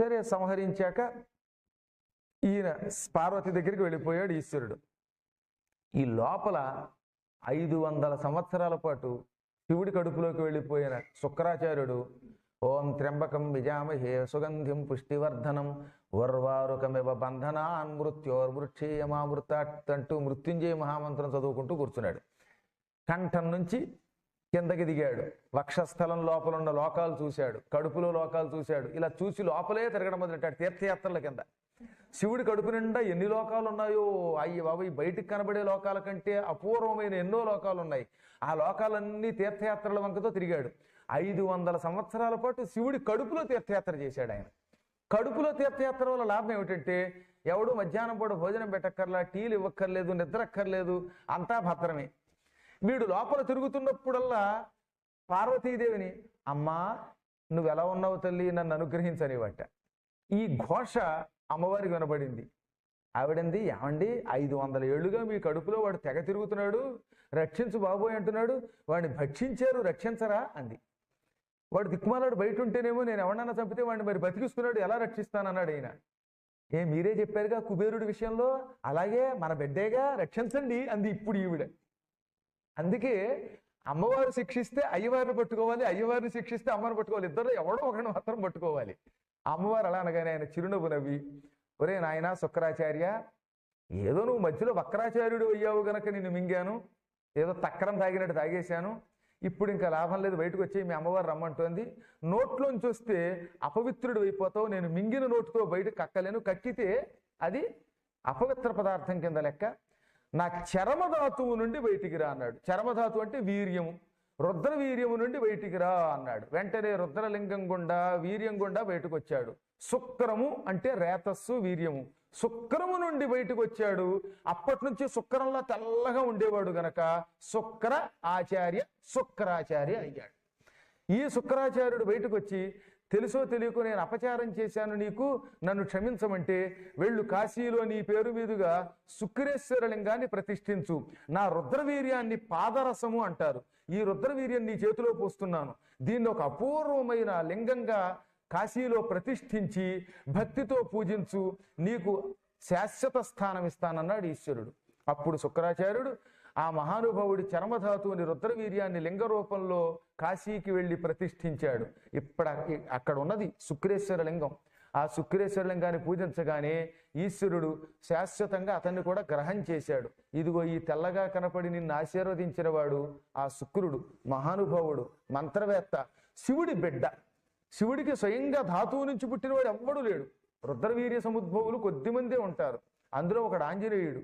సరే సంహరించాక ఈయన పార్వతి దగ్గరికి వెళ్ళిపోయాడు ఈశ్వరుడు. ఈ లోపల ఐదు వందల సంవత్సరాల పాటు శివుడి కడుపులోకి వెళ్ళిపోయిన శుక్రాచార్యుడు ఓం త్ర్యంబకం విజామహే సుగంధిం పుష్టివర్ధనం వర్వారుకమివ బంధనాన్ మృత్యోర్మృక్షేయమామృత అంటూ మృత్యుంజయ మహామంత్రం చదువుకుంటూ కూర్చున్నాడు. కంఠం నుంచి కిందకి దిగాడు. వక్షస్థలం లోపల ఉన్న లోకాలు చూశాడు. కడుపులో లోకాలు చూశాడు. ఇలా చూసి లోపలే తిరగడం మొదలెట్టాడు తీర్థయాత్రల కింద. శివుడి కడుపు నిండా ఎన్ని లోకాలు ఉన్నాయో అయ్యి బాబు ఈ బయటికి కనబడే లోకాల కంటే అపూర్వమైన ఎన్నో లోకాలు ఉన్నాయి ఆ లోకాలన్నీ తీర్థయాత్రల వంకతో తిరిగాడు. ఐదు వందల సంవత్సరాల పాటు శివుడి కడుపులో తీర్థయాత్ర చేశాడు ఆయన. కడుపులో తీర్థయాత్ర వల్ల లాభం ఏమిటంటే ఎవడు మధ్యాహ్నం పూట భోజనం పెట్టక్కర్లా టీలు ఇవ్వక్కర్లేదు నిద్రక్కర్లేదు అంతా భద్రమే. వీడు లోపల తిరుగుతున్నప్పుడల్లా పార్వతీదేవిని అమ్మా నువ్వు ఎలా ఉన్నావు తల్లి? నన్ను అనుగ్రహించనివట ఈ ఘోష అమ్మవారికి వినబడింది ఆవిడంది ఏమండి ఐదు వందల ఏళ్ళుగా మీ కడుపులో వాడు తెగ తిరుగుతున్నాడు రక్షించు బాబోయ్ అంటున్నాడు వాడిని భక్షించారు రక్షించరా? అంది. వాడు దిక్కుమాలాడు బయట ఉంటేనేమో నేను ఎవడన్నా చంపితే వాడిని మరి బతికిస్తున్నాడు ఎలా రక్షిస్తానన్నాడు ఆయన ఏ మీరే చెప్పారుగా కుబేరుడి విషయంలో? అలాగే మన బిడ్డేగా రక్షించండి అంది ఇప్పుడు ఈవిడ. అందుకే అమ్మవారు శిక్షిస్తే అయ్యవారిని పట్టుకోవాలి అయ్యవారిని శిక్షిస్తే అమ్మని పట్టుకోవాలి. ఇద్దరు ఎవడో ఒకరిని మాత్రం పట్టుకోవాలి. అమ్మవారు అలా అనగానే ఆయన చిరునవ్వు నవ్వి ఒరే నాయన శుక్రాచార్య ఏదో నువ్వు మధ్యలో వక్రాచార్యుడు అయ్యావు గనక నిన్ను మింగాను. ఏదో తక్కరం తాగినట్టు తాగేశాను. ఇప్పుడు ఇంకా లాభం లేదు బయటకు వచ్చి మీ అమ్మవారు రమ్మంటోంది. నోట్లోంచి వస్తే అపవిత్రుడు అయిపోతావు. నేను మింగిన నోటుతో బయట కక్కలేను. కక్కితే అది అపవిత్ర పదార్థం కింద లెక్క. నా చరమధాతువు నుండి బయటికి రా అన్నాడు. చరమధాతు అంటే వీర్యము. రుద్ర వీర్యము నుండి బయటికి రా అన్నాడు. వెంటనే రుద్రలింగం గుండా వీర్యం గుండా బయటకు వచ్చాడు శుక్రము అంటే రేతస్సు వీర్యము. శుక్రము నుండి బయటకు వచ్చాడు అప్పటి నుంచి శుక్రంలో తెల్లగా ఉండేవాడు గనక శుక్ర ఆచార్య శుక్రాచార్య అయ్యాడు. ఈ శుక్రాచార్యుడు బయటకు వచ్చి తెలుసో తెలియకో నేను అపచారం చేశాను నీకు నన్ను క్షమించమంటే వెళ్ళు కాశీలో నీ పేరు మీదుగా శుక్రేశ్వర లింగాన్ని ప్రతిష్ఠించు. నా రుద్రవీర్యాన్ని పాదరసము అంటారు. ఈ రుద్రవీర్యం నీ చేతిలో పోస్తున్నాను. దీన్ని ఒక అపూర్వమైన లింగంగా కాశీలో ప్రతిష్ఠించి భక్తితో పూజించు. నీకు శాశ్వత స్థానం ఇస్తానన్నాడు ఈశ్వరుడు. అప్పుడు శుక్రాచార్యుడు ఆ మహానుభావుడి చర్మధాతువుని రుద్రవీర్యాన్ని లింగ రూపంలో కాశీకి వెళ్ళి ప్రతిష్ఠించాడు. ఇప్పుడు అక్కడ ఉన్నది శుక్రేశ్వర లింగం. ఆ శుక్రేశ్వర లింగాన్ని పూజించగానే ఈశ్వరుడు శాశ్వతంగా అతన్ని కూడా గ్రహం చేశాడు. ఇదిగో ఈ తెల్లగా కనపడి నిన్ను ఆశీర్వదించిన వాడు ఆ శుక్రుడు మహానుభావుడు మంత్రవేత్త శివుడి బిడ్డ. శివుడికి స్వయంగా ధాతువు నుంచి పుట్టినవాడు ఎవ్వడూ లేడు. రుద్రవీర్య సముద్భవులు కొద్దిమందే ఉంటారు. అందులో ఒకడు ఆంజనేయుడు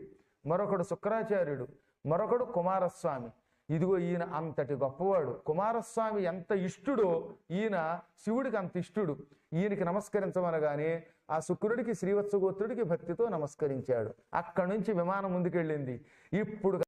మరొకడు శుక్రాచార్యుడు మరొకడు కుమారస్వామి. ఇదిగో ఈయన అంతటి గొప్పవాడు. కుమారస్వామి ఎంత ఇష్టుడో ఈయన శివుడికి అంత ఇష్టుడు. ఈయనకి నమస్కరించమనగానే ఆ శుక్రుడికి శ్రీవత్సగోత్రుడికి భక్తితో నమస్కరించాడు. అక్కడి నుంచి విమానం ముందుకెళ్ళింది. ఇప్పుడు